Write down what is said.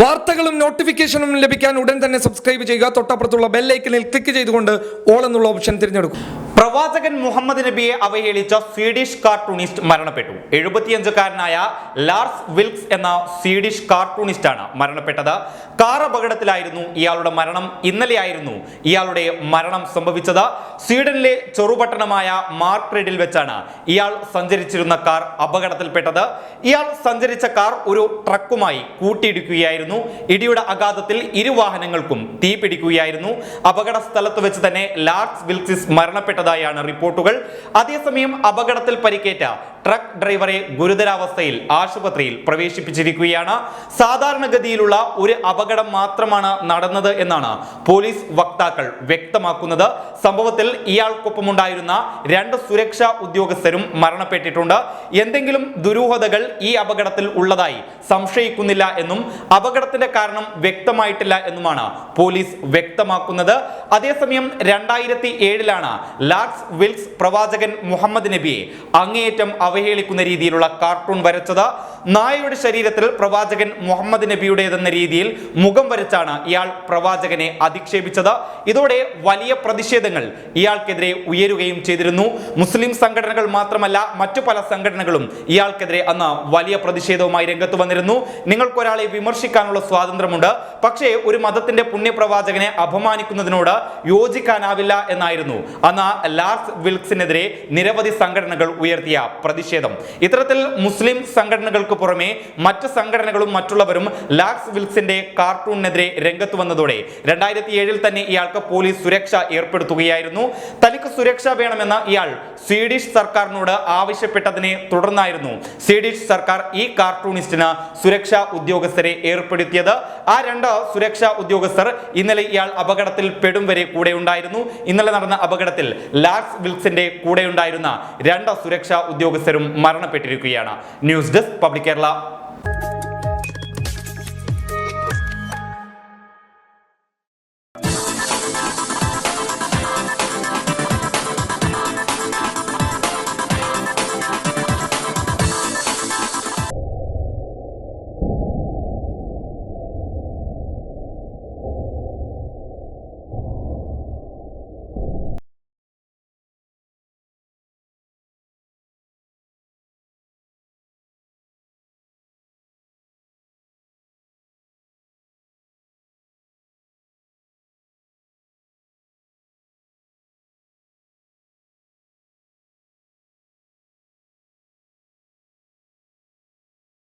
വാർത്തകളും നോട്ടിഫിക്കേഷനും ലഭിക്കാൻ ഉടൻ തന്നെ സബ്സ്ക്രൈബ് ചെയ്യുക. തൊട്ടപ്പുറത്തുള്ള ബെല്ലൈക്കനിൽ ക്ലിക്ക് ചെയ്തുകൊണ്ട് ഓൾ എന്നുള്ള ഓപ്ഷൻ തിരഞ്ഞെടുക്കും. പ്രവാചകൻ മുഹമ്മദ് നബിയെ അവഹേളിച്ച സ്വീഡിഷ് കാർട്ടൂണിസ്റ്റ് മരണപ്പെട്ടു. എഴുപത്തിയഞ്ചുകാരനായ ലാർസ് വിൽക്സ് എന്ന സ്വീഡിഷ് കാർട്ടൂണിസ്റ്റ് ആണ് മരണപ്പെട്ടത്. കാർ അപകടത്തിലായിരുന്നു ഇയാളുടെ മരണം. ഇന്നലെയായിരുന്നു ഇയാളുടെ മരണം സംഭവിച്ചത്. സ്വീഡനിലെ ചെറുപട്ടണമായ മാർക്രെഡിൽ വെച്ചാണ് ഇയാൾ സഞ്ചരിച്ചിരുന്ന കാർ അപകടത്തിൽപ്പെട്ടത്. ഇയാൾ സഞ്ചരിച്ച കാർ ഒരു ട്രക്കുമായി കൂട്ടിയിടിക്കുകയായിരുന്നു. ഇടിയുടെ ആഘാതത്തിൽ ഇരു വാഹനങ്ങൾക്കും തീ പിടിക്കുകയായിരുന്നു അപകട സ്ഥലത്ത് വെച്ച് തന്നെ ലാർസ് വിൽസിസ് മരണപ്പെട്ടതായാണ് റിപ്പോർട്ടുകൾ. അതേസമയം അപകടത്തിൽ പരിക്കേറ്റ ട്രക്ക് ഡ്രൈവറെ ഗുരുതരാവസ്ഥയിൽ ആശുപത്രിയിൽ പ്രവേശിപ്പിച്ചിരിക്കുകയാണ്. സാധാരണഗതിയിലുള്ള ഒരു അപകടം മാത്രമാണ് നടന്നത് എന്നാണ് പോലീസ് വക്താക്കൾ വ്യക്തമാക്കുന്നത്. സംഭവത്തിൽ ഇയാൾക്കൊപ്പമുണ്ടായിരുന്ന രണ്ട് സുരക്ഷാ ഉദ്യോഗസ്ഥരും മരണപ്പെട്ടിട്ടുണ്ട്. എന്തെങ്കിലും ദുരൂഹതകൾ ഈ അപകടത്തിൽ ഉള്ളതായി സംശയിക്കുന്നില്ല എന്നും അപകടത്തിന്റെ കാരണം വ്യക്തമായിട്ടില്ല എന്നുമാണ് പോലീസ് വ്യക്തമാക്കുന്നത്. അതേസമയം രണ്ടായിരത്തി ഏഴിലാണ് ലാക്സ് വിൽസ് പ്രവാചകൻ മുഹമ്മദ് നബിയെ അങ്ങേയറ്റം അവഹേളിക്കുന്ന രീതിയിലുള്ള കാർട്ടൂൺ വരച്ചത് നായയുടെ ശരീരത്തിൽ പ്രവാചകൻ മുഹമ്മദ് നബിയുടേതെന്ന രീതിയിൽ മുഖം വരച്ചാണ് ഇയാൾ പ്രവാചകനെ അധിക്ഷേപിച്ചത്. ഇതോടെ വലിയ പ്രതിഷേധങ്ങൾ ഇയാൾക്കെതിരെ ഉയരുകയും ചെയ്തിരുന്നു. മുസ്ലിം സംഘടനകൾ മാത്രമല്ല മറ്റു പല സംഘടനകളും ഇയാൾക്കെതിരെ അന്ന് വലിയ പ്രതിഷേധവുമായി രംഗത്ത് വന്നിരുന്നു. നിങ്ങൾക്കൊരാളെ വിമർശിക്കാനുള്ള സ്വാതന്ത്ര്യമുണ്ട്. പക്ഷേ ഒരു മതത്തിന്റെ പുണ്യപ്രവാചകനെ അപമാനിക്കുന്നതിനോട് യോജിക്കാനാവില്ല എന്നായിരുന്നു. അന്ന് ലാർസ് വിൽക്സിനെതിരെ നിരവധി സംഘടനകൾ ഉയർത്തിയ പ്രതിഷേധം. ഇത്തരത്തിൽ മുസ്ലിം സംഘടനകൾക്ക് പുറമെ മറ്റ് സംഘടനകളും മറ്റുള്ളവരും ലാർസ് വിൽക്സിന്റെ കാർട്ടൂണിനെതിരെ രംഗത്ത് വന്നതോടെ രണ്ടായിരത്തി ഏഴിൽ തന്നെ ഇയാൾക്ക് പോലീസ് സുരക്ഷ ഏർപ്പെടുത്തുകയായിരുന്നു. തനിക്ക് സുരക്ഷ വേണമെന്ന് ഇയാൾ സ്വീഡിഷ് സർക്കാരിനോട് ആവശ്യപ്പെട്ടതിനെ തുടർന്നായിരുന്നു സ്വീഡിഷ് സർക്കാർ ഈ കാർട്ടൂണിസ്റ്റിന് സുരക്ഷാ ഉദ്യോഗസ്ഥരെ ഏർപ്പെടുത്തിയത്. ആ രണ്ട് സുരക്ഷാ ഉദ്യോഗസ്ഥർ ഇന്നലെ ഇയാൾ അപകടത്തിൽ പെടും വരെ കൂടെ ഉണ്ടായിരുന്നു. ഇന്നലെ നടന്ന അപകടത്തിൽ ലാക്സ് വിൽക്സിന്റെ കൂടെയുണ്ടായിരുന്ന രണ്ട് സുരക്ഷാ ഉദ്യോഗസ്ഥരും മരണപ്പെട്ടിരിക്കുകയാണ്. News desk public Kerala.